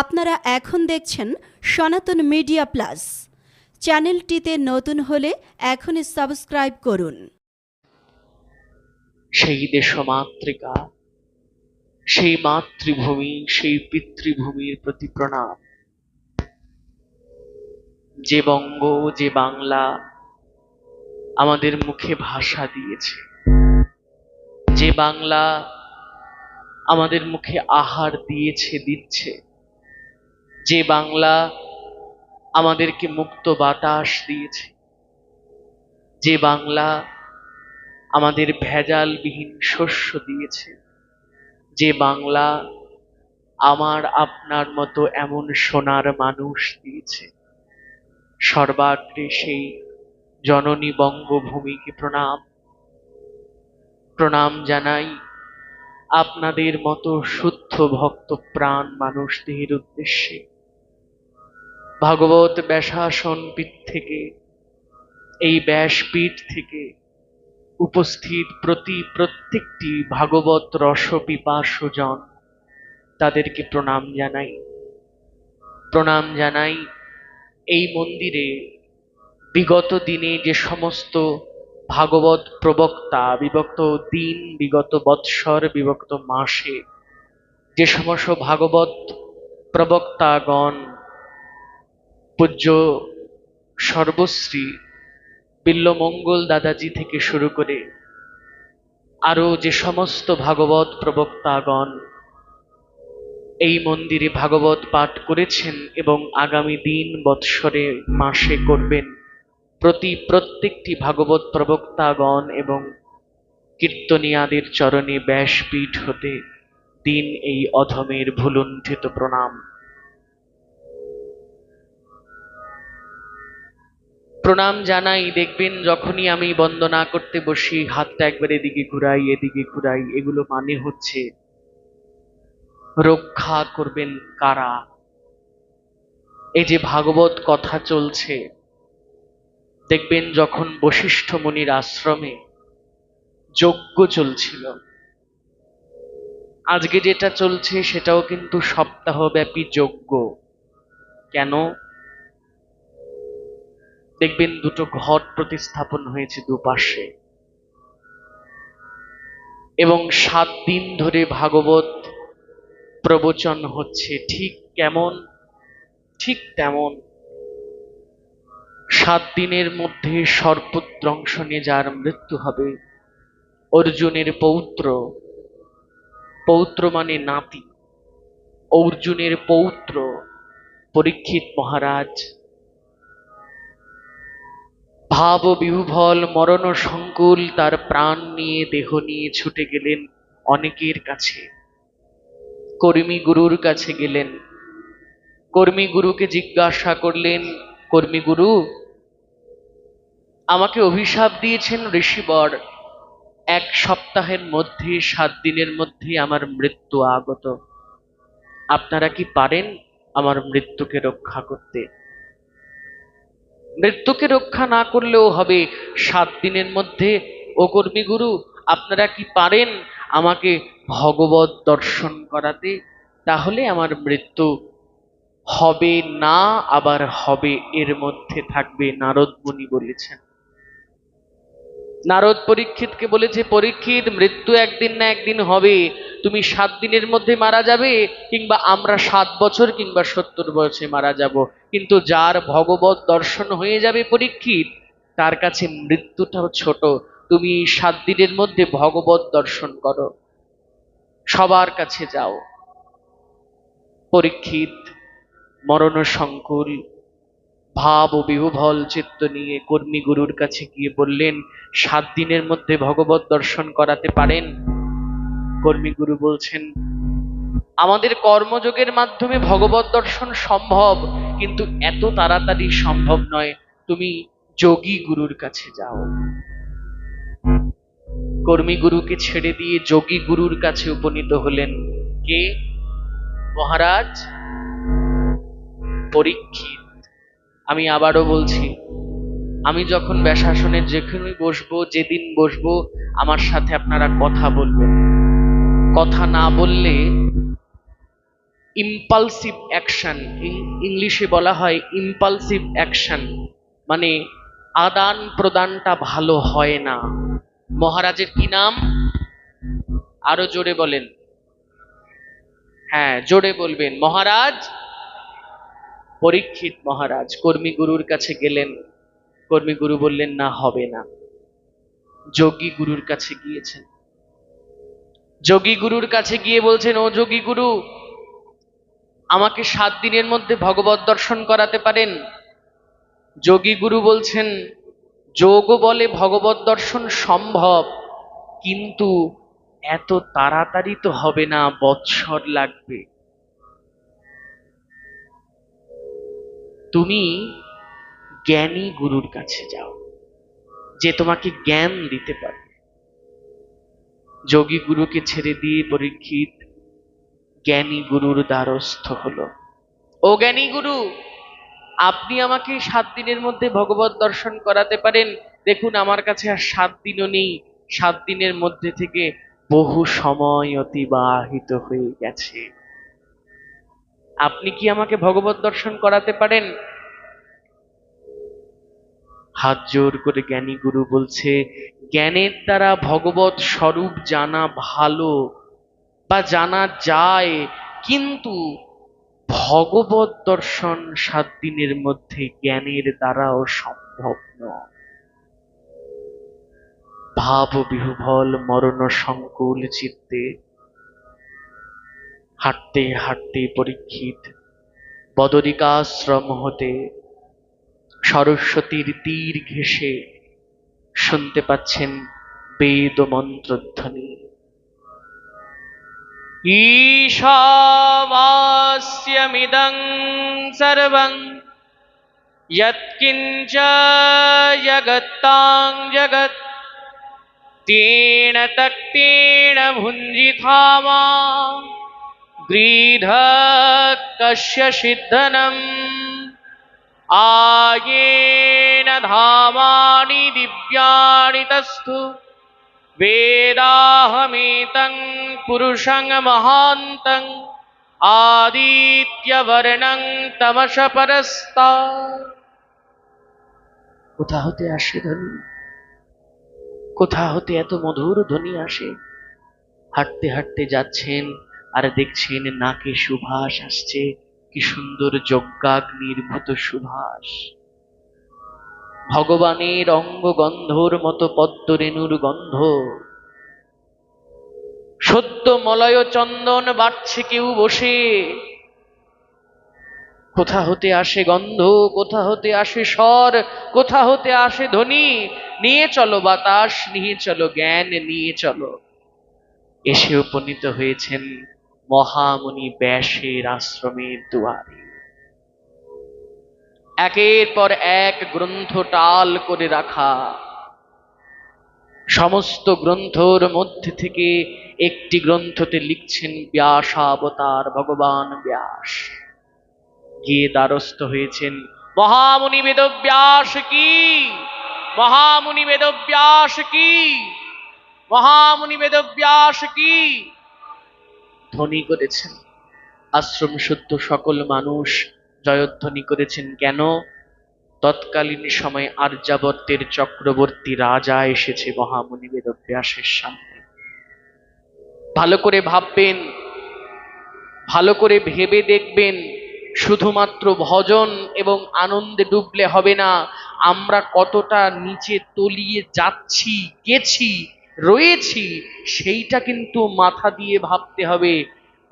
আপনারা এখন দেখছেন সনাতন মিডিয়া প্লাস। চ্যানেলটিতে নতুন হলে এখনই সাবস্ক্রাইব করুন। সেই দেশমাতৃকা সেই মাতৃভূমি, সেই পিতৃভূমির প্রতি প্রণাম। যে বঙ্গ, যে বাংলা আমাদের মুখে ভাষা দিয়েছে। যে বাংলা আমাদের মুখে আহার দিয়েছে, দিচ্ছে। যে বাংলা আমাদেরকে মুক্ত বাতাস দিয়েছে, যে বাংলা আমাদের ভেজালবিহীন শস্য দিয়েছে, যে বাংলা আমার আপনার মতো এমন সোনার মানুষ দিয়েছে, সর্বাগ্রে সেই জননী বঙ্গভূমিকে প্রণাম। প্রণাম জানাই আপনাদের মতো শুদ্ধ ভক্ত প্রাণ মানুষদের উদ্দেশ্যে। ভাগবত ব্যাসাসন পীঠ থেকে, এই ব্যাসপীঠ থেকে উপস্থিত প্রতি প্রত্যেকটি ভাগবত রস পিপাসজন তাদেরকে প্রণাম জানাই। প্রণাম জানাই এই মন্দিরে। বিগত দিনে যে সমস্ত ভাগবত প্রবক্তা, বিভক্ত দিন, বিগত বৎসর, বিভক্ত মাসে যে সমস্ত ভাগবত প্রবক্তাগণ পূজ্য সর্বশ্রী বিল্লমঙ্গল দাদাজি থেকে শুরু করে আরও যে সমস্ত ভাগবত প্রবক্তাগণ এই মন্দিরে ভাগবত পাঠ করেছেন এবং আগামী দিন বৎসরে মাসে করবেন প্রতি প্রত্যেকটি ভাগবত প্রবক্তাগণ এবং কীর্তনিয়াদের চরণে ব্যাসপীঠ হতে দিন এই অধমের ভুলুণ্ঠিত প্রণাম। প্রণাম জানাই, দেখবেন যখনই আমি বন্দনা করতে বসি, হাতটা একবার এদিকে ঘুরাই এদিকে ঘুরাই, এগুলো মানে হচ্ছে রক্ষা করবেন কারা? এই যে ভাগবত কথা চলছে, দেখবেন যখন বশিষ্ঠ মুনির আশ্রমে যজ্ঞ চলছিল, আজকে যেটা চলছে সেটাও কিন্তু সপ্তাহব্যাপী যজ্ঞ। কেন? দেখবেন দুটো ঘট প্রতিস্থাপন হয়েছে দুপাশে। এবং সাত দিন ধরে ভাগবত প্রবচন হচ্ছে ঠিক কেমন? ঠিক তেমন। সাত দিনের মধ্যে সর্পদ্রংশনে যার মৃত্যু হবে, অর্জুনের পৌত্র। পৌত্র মানে নাতি। অর্জুনের পৌত্র, পরীক্ষিত মহারাজ। ভাব বিহুভল মরণ সংকুল তার প্রাণ নিয়ে দেহ নিয়ে ছুটে গেলেন অনেকের কাছে। কর্মী গুরুর কাছে গেলেন। কর্মী গুরুকে জিজ্ঞাসা করলেন, কর্মী গুরু, আমাকে অভিশাপ দিয়েছেন ঋষিবর। এক সপ্তাহের মধ্যে, সাত দিনের মধ্যে আমার মৃত্যু আগত। আপনারা কি পারেন আমার মৃত্যুকে রক্ষা করতে? মৃত্যুকে রক্ষা না করলেও হবে। সাত দিনের মধ্যে, ও কর্মী গুরু, আপনারা কি পারেন আমাকে ভগবত দর্শন করাতে? তাহলে আমার মৃত্যু হবে না, আবার হবে এর মধ্যে থাকবে। নারদ মুনি বলেছেন। নারদ পরীক্ষিতকে বলেছে, পরীক্ষিত, মৃত্যু একদিন না একদিন হবে। তুমি সাত দিনের মধ্যে মারা যাবে, কিংবা আমরা সাত বছর কিংবা সত্তর বছরে মারা যাব। কিন্তু যার ভগবত দর্শন হয়ে যাবে পরীক্ষিত, তার কাছে মৃত্যুটাও ছোট। তুমি সাত দিনের মধ্যে ভগবত দর্শন করো। সবার কাছে যাও। পরীক্ষিত মরণ সংকুল ভাব ও বিহুভল চিত্ত নিয়ে কর্মী গুরুর কাছে গিয়ে বললেন, সাত দিনের মধ্যে ভগবত দর্শন করাতে পারেন? কর্মী গুরু বলছেন, আমাদের কর্মযোগের মাধ্যমে ভগবত দর্শন সম্ভব, কিন্তু এত তাড়াতাড়ি সম্ভব নয়। তুমি যোগী গুরুর কাছে যাও। কর্মী গুরুকে ছেড়ে দিয়ে যোগী গুরুর কাছে উপনীত হলেন কে? মহারাজ? পরীক্ষিত। আমি আবারও বলছি, আমি যখন ব্যাসাসনে যেখানেই বসবো, যেদিন বসবো, আমার সাথে আপনারা কথা বলবেন। কথা না বললে ইম্পালসিভ অ্যাকশন ইংলিশে বলা হয় ইম্পালসিভ অ্যাকশন মানে আদান প্রদানটা ভালো হয় না। মহারাজের কি নাম? আরও জোরে বলেন। হ্যাঁ জোরে বলবেন। মহারাজ, পরীক্ষিত মহারাজ, কর্মী গুরুর কাছে গেলেন। কর্মী গুরু বললেন, না, হবে না। যোগী গুরুর কাছে গিয়েছেন। যোগী গুরুর কাছে গিয়ে বলছেন, ও যোগী গুরু, আমাকে সাত দিনের মধ্যে ভগবত দর্শন করাতে পারেন? যোগী গুরু বলছেন, যোগ বলে ভগবত দর্শন সম্ভব, কিন্তু এত তাড়াতাড়ি তো হবে না, বৎসর লাগবে। তুমি জ্ঞানী গুরুর কাছে যাও, যে তোমাকে জ্ঞান দিতে পারে। যোগী গুরুকে ছেড়ে দিয়ে পরীক্ষিত জ্ঞানী গুরুর দ্বারস্থ হলো। ও জ্ঞানী গুরু, আপনি আমাকে সাত দিনের মধ্যে ভগবত দর্শন করাতে পারেন? দেখুন, আমার কাছে আর সাত দিনও নেই। সাত দিনের মধ্যে থেকে বহু সময় অতিবাহিত হয়ে গেছে। আপনি কি আমাকে ভগবত দর্শন করাতে পারেন? হাত জোর করে জ্ঞানী গুরু বলছে জ্ঞানের দ্বারা ভগবত স্বরূপ জানা ভালো বা জানা যায়, কিন্তু ভগবত দর্শন সাত দিনের মধ্যে জ্ঞানের দ্বারাও সম্ভব নয়। ভাব বিহুবল মরণ সংকুল চিত্তে হাঁটতে হাঁটতে পরীক্ষিত বদরিকাশ্রম হতে সরস্বতীর তীর ঘেঁষে শুনতে পাচ্ছেন বেদ মন্ত্রধ্বনি ঈশাবাস্যমিদং সর্বং यत्किञ्च जगत्तां जगत् तेन तक्तेन भुञ्जिथामा गृध कस्य सिद्धनम् आयेन धामानि दिव्यानि तस्थु वेदाहमेतं पुरुषं महान्तम् আদিত্যবর্ণং তমস পরস্তা কোথা হতে আসে ধ্বনি কোথা হতে এত মধুর ধ্বনি আসে হাঁটতে হাঁটতে যাচ্ছেন আর দেখছেন নাকে সুভাষ আসছে কি সুন্দর যজ্ঞাগ্নির্ভূত সুভাষ ভগবানের অঙ্গ গন্ধর মতো পদ্মরেণুর গন্ধ। সদ্য মলয় চন্দন বাড়ছে কেউ বসে। কোথা হতে আসে গন্ধ, কোথা হতে আসে স্বর, কোথা হতে আসে ধ্বনি? নিয়ে চলো বাতাস, নিয়ে চলো জ্ঞান, নিয়ে চলো। এসে উপনীত হয়েছেন মহামুনি ব্যাসের আশ্রমের দুয়ারে। একের পর এক গ্রন্থ টাল করে রাখা। সমস্ত গ্রন্থর মধ্যে থেকে একটি গ্রন্থতে লিখছেন ব্যাসাবতার ভগবান ব্যাস। গিয়ে দ্বারস্থ হয়েছেন, মহামুনি বেদব্যাস কি? মহামুনি বেদব্যাস কি? মহামুনি বেদব্যাস কি? ধ্বনি করেছেন। আশ্রম শুদ্ধ সকল মানুষ জয়ধ্বনি করেছেন, কেন? তৎকালীন সময় আর্যাবর্তের চক্রবর্তী রাজা এসেছে মহামুনি বেদব্যাসের সামনে। ভালো করে ভাববেন, ভালো করে ভেবে দেখবেন, শুধুমাত্র ভজন এবং আনন্দে ডুবলে হবে না, আমরা কতটা নিচে তলিয়ে যাচ্ছি, গেছি, রয়েছি, সেইটা কিন্তু মাথা দিয়ে ভাবতে হবে।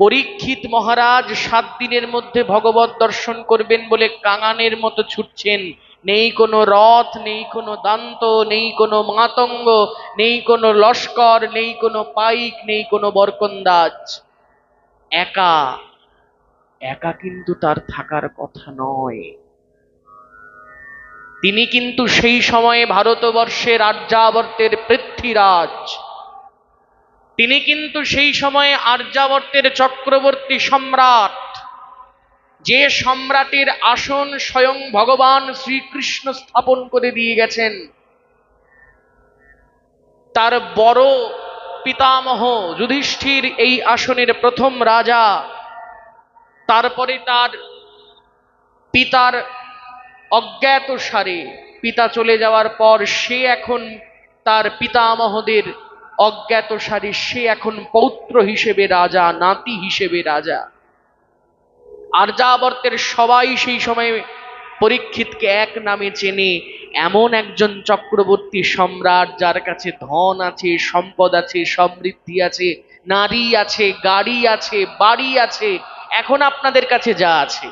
পরীক্ষিত মহারাজ সাত দিনের মধ্যে ভগবত দর্শন করবেন বলে কাঙানের মতো ছুটছেন। নেই কোনো রথ, নেই কোনো দান্ত, নেই কোনো মাতঙ্গ, নেই কোনো লস্কর, নেই কোনো পাইক, নেই কোনো বরকন্দাজ। একা একা কিন্তু তার থাকার কথা নয়। তিনি কিন্তু সেই সময়ে ভারতবর্ষের আর্যাবর্তের পৃথ্বীরাজ। তিনি কিন্তু সেই সময়ে আর্যাবর্তের চক্রবর্তী সম্রাট। যে সম্রাটের আসন স্বয়ং ভগবান শ্রীকৃষ্ণ স্থাপন করে দিয়ে গেছেন। তার বড় পিতামহ যুধিষ্ঠির এই আসনের প্রথম রাজা। তারপরে তার পিতার অজ্ঞাত সারে পিতা চলে যাওয়ার পর সে এখন তার পিতামহদের অজ্ঞাত সারে সে এখন পৌত্র হিসেবে রাজা, নাতি হিসেবে রাজা। আর আর্যাবর্তের সবাই সেই সময় পরীক্ষিতকে এক নামে চেনে, এমন একজন চক্রবর্তী সম্রাট যার কাছে ধন আছে, সম্পদ আছে, সমৃদ্ধি আছে, নারী আছে, গাড়ি আছে, বাড়ি আছে, এখন আপনাদের কাছে যা আছে।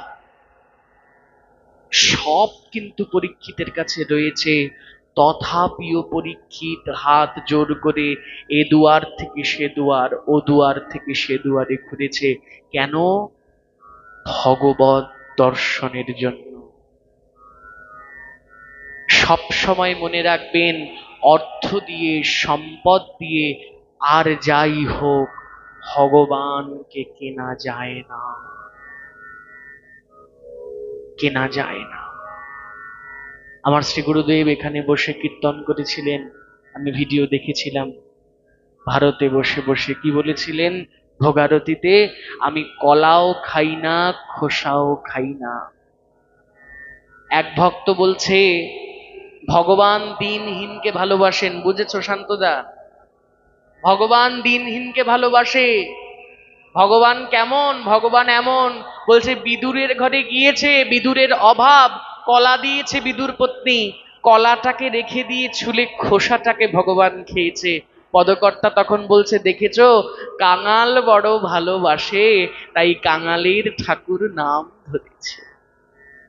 সব কিন্তু পরীক্ষিতের কাছে রয়েছে। তথাপিও পরীক্ষিত হাত জোর করে এ দুয়ার থেকে সে দুয়ার, ও দুয়ার থেকে সে দুয়ারে ঘুরেছে। কেন? ভগবত দর্শনের জন্য। সব সময় মনে রাখবেন, অর্থ দিয়ে, সম্পদ দিয়ে আর যাই হোক, ভগবানকে কেনা যায় না। কেনা যায় না। আমার শ্রী গুরুদেব এখানে বসে কীর্তন করেছিলেন, আমি ভিডিও দেখেছিলাম। ভারতে বসে বসে কি বলেছিলেন? ভোগারতিতে, আমি কলাও খাই না, খোসাও খাই না। এক ভক্ত বলছে, ভগবান দিনহীনকে ভালোবাসেন, বুঝেছ শান্তদা? ভগবান দিনহীনকে ভালোবাসে। ভগবান কেমন? ভগবান এমন। বলছে, বিদুরের ঘরে গিয়েছে, বিদুরের অভাব কলা দিয়েছে বিদুর পত্নী, কলাটাকে রেখে দিয়ে ছুলে খোসাটাকে ভগবান খেয়েছে। পদকর্তা তখন বলছে, দেখেছ, কাঙাল বড় ভালোবাসে, তাই কাঙালের ঠাকুর নাম ধরেছে।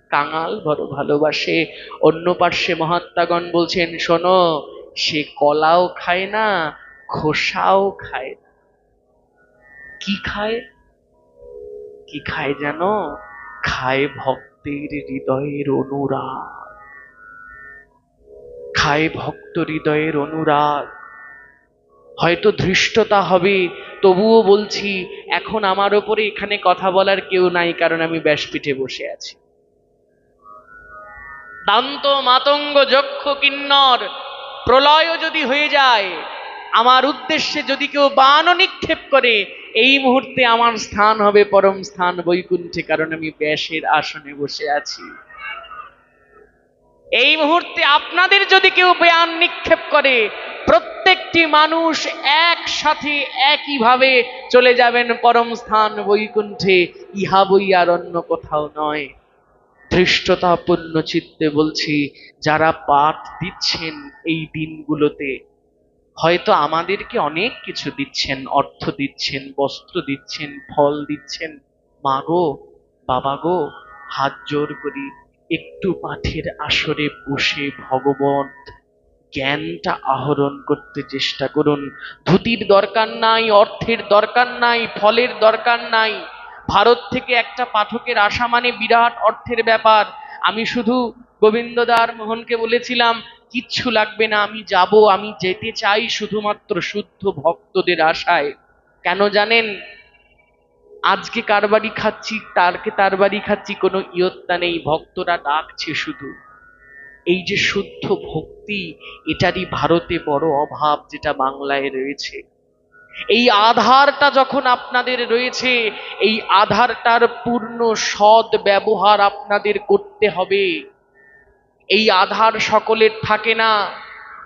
কাঙাল বড় ভালোবাসে। অন্য পার্শ্বে মহাত্মাগণ বলছেন, শোনো, সে কলাও খায় না, খোসাও খায় না। কি খায়? কি খায় জানো? খায় ভক্তের হৃদয়ের অনুরাগ। খায় ভক্ত হৃদয়ের অনুরাগ। হয়তো ধৃষ্টতা হবে, তবুও বলছি, এখন আমার ওপরে এখানে কথা বলার কেউ নাই, কারণ আমি ব্যাসপিঠে বসে আছি। দান্ত মাতঙ্গ যক্ষ কিন্নর, প্রলয় যদি হয়ে যায়, আমার উদ্দেশ্যে যদি কেউ বানও নিক্ষেপ করে এই মুহূর্তে আমার স্থান হবে পরম স্থান বৈকুণ্ঠে, কারণ আমি ব্যাসের আসনে বসে আছি। এই মুহূর্তে আপনাদের যদি কেউ বেয়ান নিক্ষেপ করে, প্রত্যেকটি মানুষ একসাথে একইভাবে চলে যাবেন পরম স্থান বৈকুণ্ঠে। ইহা বই আর অন্য কোথাও নয়। ধৃষ্টতাপূর্ণ চিত্তে বলছি, যারা পাঠ দিচ্ছেন এই দিনগুলোতে হয়তো আমাদেরকে অনেক কিছু দিচ্ছেন, অর্থ দিচ্ছেন, বস্ত্র দিচ্ছেন, ফল দিচ্ছেন। মাগো বাবা গো, হাত জোর করি একটু পাঠের আসরে বসে ভগবত জ্ঞানটা আহরণ করতে চেষ্টা করুন। ধুতির দরকার নাই, অর্থের দরকার নাই, ফলের দরকার নাই। ভারত থেকে একটা পাঠকের আসা মানে বিরাট অর্থের ব্যাপার। আমি শুধু গোবিন্দদার মোহনকে বলেছিলাম কিচ্ছু লাগবে না, আমি যাব, আমি যেতে চাই শুধুমাত্র শুদ্ধ ভক্তদের আশায়। কেন জানেন? আজকে কার বাড়ি খাচ্ছি তারকে তার বাড়ি খাচ্ছি, কোনো ইয়ত্তা নেই, ভক্তরা ডাকছে শুধু। এই যে শুদ্ধ ভক্তি, এটারই ভারতে বড় অভাব যেটা বাংলায় রয়েছে। এই আধারটা যখন আপনাদের রয়েছে, এই আধারটার পূর্ণ সদ ব্যবহার আপনাদের করতে হবে। এই আধার সকলের থাকে না।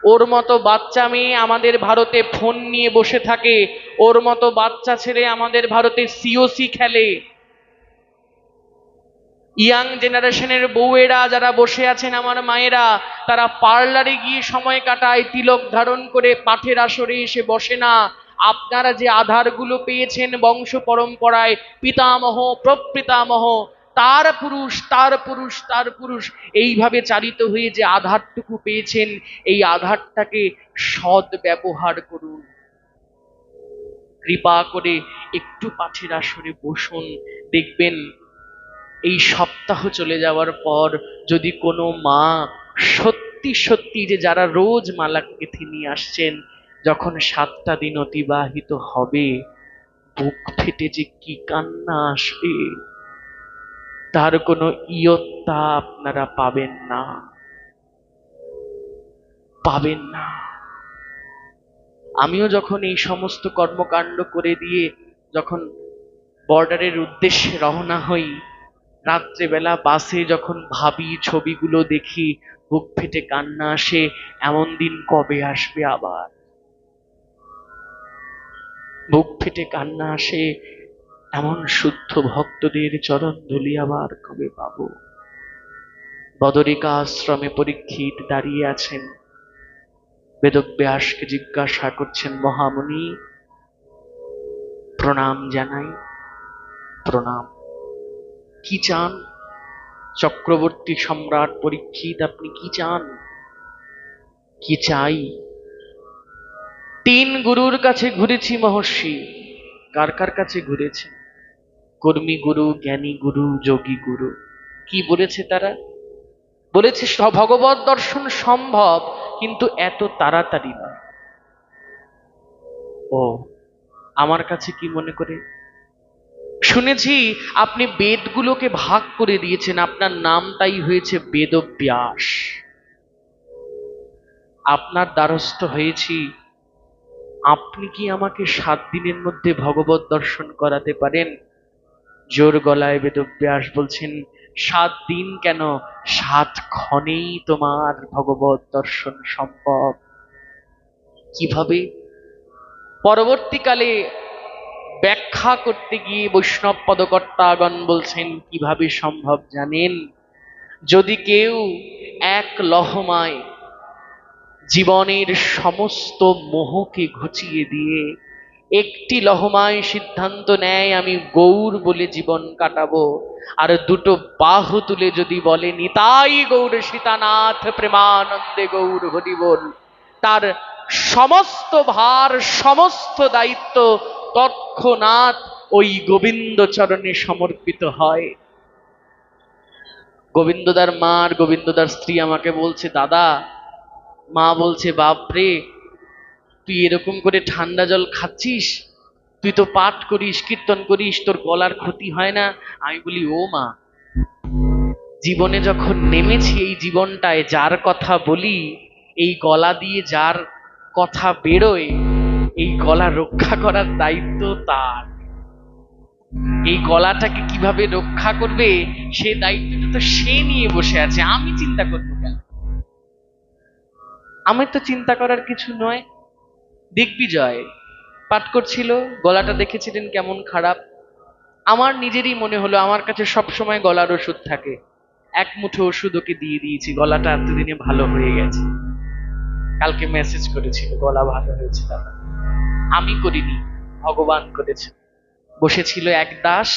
ওর মতো বাচ্চা মেয়ে আমাদের ভারতে ফোন নিয়ে বসে থাকে। ওর মতো বাচ্চা ছেলে আমাদের ভারতে সিওসি খেলে। ইয়াং জেনারেশনের বউয়েরা যারা বসে আছেন আমার মায়েরা, তারা পার্লারে গিয়ে সময় কাটায়, তিলক ধারণ করে পাঠের আসরে এসে বসে না। আপনারা যে আধারগুলো পেয়েছেন বংশ পরম্পরায়, পিতামহ, প্রপিতামহ তার পুরুষ তার পুরুষ তার পুরুষ। এইভাবে চালিত হয়ে যে আধারটুকু পেয়েছেন, এই আধারটাকে সৎ ব্যবহার করুন। কৃপা করে একটু পাঠের আসরে বসুন। দেখবেন, এই সপ্তাহ চলে যাওয়ার পর যদি কোনো মা সত্যি সত্যি যে যারা রোজ মালা গেঁথে নিয়ে আসছেন, যখন সাতটা দিন অতিবাহিত হবে, বুক ফেটে যে কি কান্না আসবে। তার কোনো ইয়ত্তা আপনারা পাবেন না। পাবেন না। আমিও যখন এই সমস্ত কর্মকাণ্ড করে দিয়ে যখন বর্ডারের উদ্দেশ্যে রওনা হই, রাত্রেবেলা বাসে যখন ভাবি ছবিগুলো দেখি, বুক ফেটে কান্না আসে, এমন দিন কবে আসবে আবার? বুক ফেটে কান্না আসে এমন শুদ্ধ ভক্তদের চরণ ধুলি আবার কবে পাবো? বদরিকা আশ্রমে পরীক্ষিত দাঁড়িয়ে আছেন। বেদব্যাসকে জিজ্ঞাসা করছেন মহামুনি প্রণাম জানাই। প্রণাম। কি চান? চক্রবর্তী সম্রাট পরীক্ষিত, আপনি কি চান? কি চাই? তিন গুরুর কাছে ঘুরেছি মহর্ষি। কার কার কাছে ঘুরেছি কর্মী গুরু, জ্ঞানী গুরু, যোগী গুরু। কি বলেছে তারা? বলেছে ভগবত দর্শন সম্ভব, কিন্তু এত তাড়াতাড়ি নয়। ও, আমার কাছে কি মনে করে? শুনেছি, আপনি বেদগুলোকে ভাগ করে দিয়েছেন, আপনার নামটাই হয়েছে বেদব্যাস। আপনার দ্বারস্থ হয়েছি, আপনি কি আমাকে সাত দিনের মধ্যে ভগবত দর্শন করাতে পারেন? জোর গলায় বেদব্যাস বলছেন, সাত দিন কেন সাত ক্ষণেই তোমার ভগবত দর্শন সম্ভব? কীভাবে? পরবর্তীকালে ব্যাখ্যা করতে গিয়ে বৈষ্ণব পদকর্তাগণ বলছেন, কীভাবে সম্ভব জানেন? যদি কেউ এক লহমায় জীবনের সমস্ত মোহকে ঘুচিয়ে দিয়ে একটি লহমায় সিদ্ধান্ত নেয়, আমি গৌর বলে জীবন কাটাবো। আর দুটো বাহু তুলে যদি বলে, নিতাই গৌর সীতানাথ, প্রেমানন্দে গৌর হরি বল। তার সমস্ত ভার, সমস্ত দায়িত্ব তৎক্ষণাৎ ওই গোবিন্দ চরণে সমর্পিত হয়। গোবিন্দদার মা গোবিন্দদার স্ত্রী আমাকে বলছে, দাদা, মা বলছে, বাপরে তুই এরকম করে ঠান্ডা জল খাচ্ছিস? তুই তো পাঠ করিস, কীর্তন করিস, তোর গলার ক্ষতি হয় না? আমি বলি, ও মা, জীবনে যখন নেমেছি এই জীবনটায়, যার কথা বলি, এই গলা দিয়ে যার কথা বেরোয়, এই গলা রক্ষা করার দায়িত্ব তার। এই গলাটাকে কীভাবে রক্ষা করবে, সে দায়িত্বটা তো সে নিয়ে বসে আছে, আমি চিন্তা করব কেন? আমার তো চিন্তা করার কিছু নয় দিগ্বিজয়। পাঠ করছিল, গলাটা দেখেছিলেন কেমন খারাপ। আমার নিজেরই মনে হলো আমার কাছে সব সময় গলার ওষুধ থাকে। এক মুঠো ওষুধ ওকে দিয়ে দিয়েছি, গলাটা এতদিনে ভালো হয়ে গেছে। কালকে মেসেজ করেছিল, গলা ভালো হয়েছে দাদা আমি করিনি, ভগবান করেছে। বসেছিল এক দাস,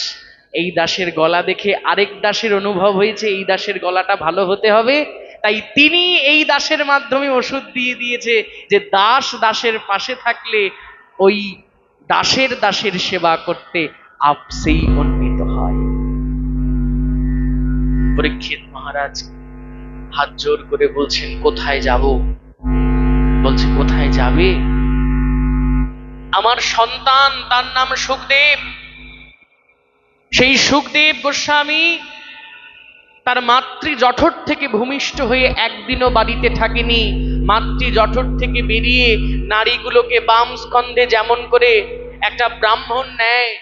এই দাসের গলা দেখে আরেক দাসের অনুভব হয়েছে, এই দাসের গলাটা ভালো হতে হবে। তাই তিনি এই দাসের মাধ্যমে ওষুধ দিয়ে দিয়েছে যে দাস দাসের পাশে থাকলে ওই দাসের দাসের সেবা করতে আপসেই উন্নীত হয়। পরীক্ষিত মহারাজ, হাত জোর করে বলছেন, কোথায় যাব? বলছে, কোথায় যাবে? আমার সন্তান, তার নাম সুখদেব। সেই সুখদেব গোস্বামী তার মাতৃ জঠর থেকে ভূমিষ্ঠ হয়ে একদিনও বাড়িতে থাকেনি। মাতৃ জঠর থেকে বেরিয়ে নারীগুলোকে বাম স্কন্ধে যেমন করে একটা ব্রাহ্মণ নেয়।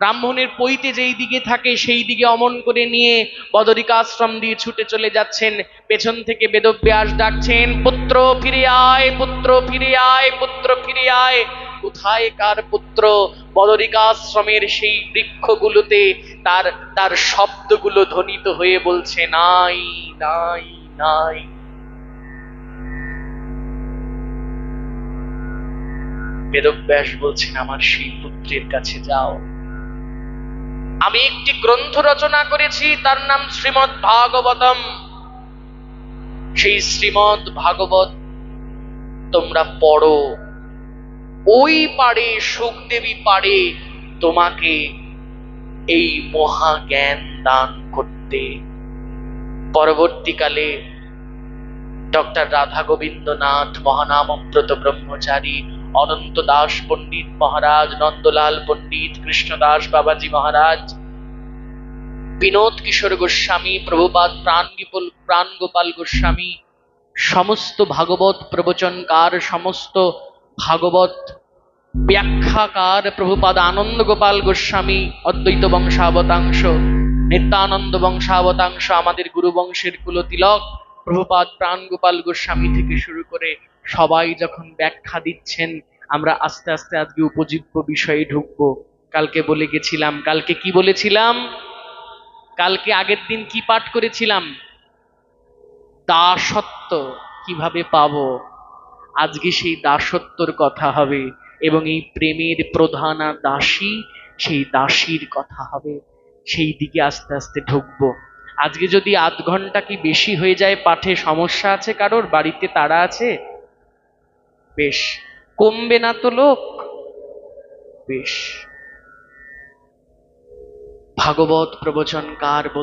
ব্রাহ্মণের পৈতে যেই দিকে থাকে সেই দিকে অমন করে নিয়ে বদরিকা আশ্রম দিয়ে ছুটে চলে যাচ্ছেন। পেছন থেকে বেদব্যাস ডাকছেন, পুত্র ফিরে আয়, পুত্র ফিরে আয়, পুত্র ফিরে আয়। কোথায় কার পুত্র? বদরিকাশ্রমের সেই বৃক্ষগুলোতে তার তার শব্দগুলো ধ্বনিত হয়ে বলছে, নাই নাই নাই। বেদব্যাস বলছেন, আমার সেই পুত্রের কাছে যাও। আমি একটি গ্রন্থ রচনা করেছি, তার নাম শ্রীমৎ ভাগবতম। সেই শ্রীমৎ ভাগবত তোমরা পড়ো। ওই পারে, সুখদেবী পারে, তোমাকে এই মহা জ্ঞান দান করতে। পরবর্তীকালে ডক্টর রাধা গোবিন্দনাথ মহানামব্রত ব্রহ্মচারী, অনন্ত দাস পণ্ডিত মহারাজ, নন্দলাল পণ্ডিত, কৃষ্ণদাস বাবাজি মহারাজ, বিনোদ কিশোর গোস্বামী, প্রভুপাদ প্রাণ গোপাল প্রাণ গোপাল গোস্বামী, সমস্ত ভাগবত প্রবচনকার, সমস্ত ভাগবত ব্যাখ্যাকার প্রভুপাদ আনন্দ গোপাল গোস্বামী অদ্বৈত বংশাবতাংশ, নিত্যানন্দ বংশাবতাংশ, আমাদের গুরু বংশের কুলতিলক প্রভুপাদ প্রাণ গোপাল গোস্বামী থেকে শুরু করে সবাই যখন ব্যাখ্যা দিচ্ছেন, আমরা আস্তে আস্তে আজকে উপজীব্য বিষয়ে ঢুকবো। কালকে বলে গেছিলাম, কালকে কি বলেছিলাম? কালকে আগের দিন কি পাঠ করেছিলাম? দাসত্ব কীভাবে পাবো? আজকে সেই দাসত্বর কথা হবে এবং এই প্রেমের প্রধানা দাসী সেই দাসীর কথা হবে। সেই দিকে আস্তে আস্তে ঢুকবো। আজকে যদি আধ ঘণ্টা কি বেশি হয়ে যায় পাঠে সমস্যা আছে কারোর? বাড়িতে তারা আছে? বেশ। কমবে না তো লোক? বেশ। ভাগবত প্রবচনকার বল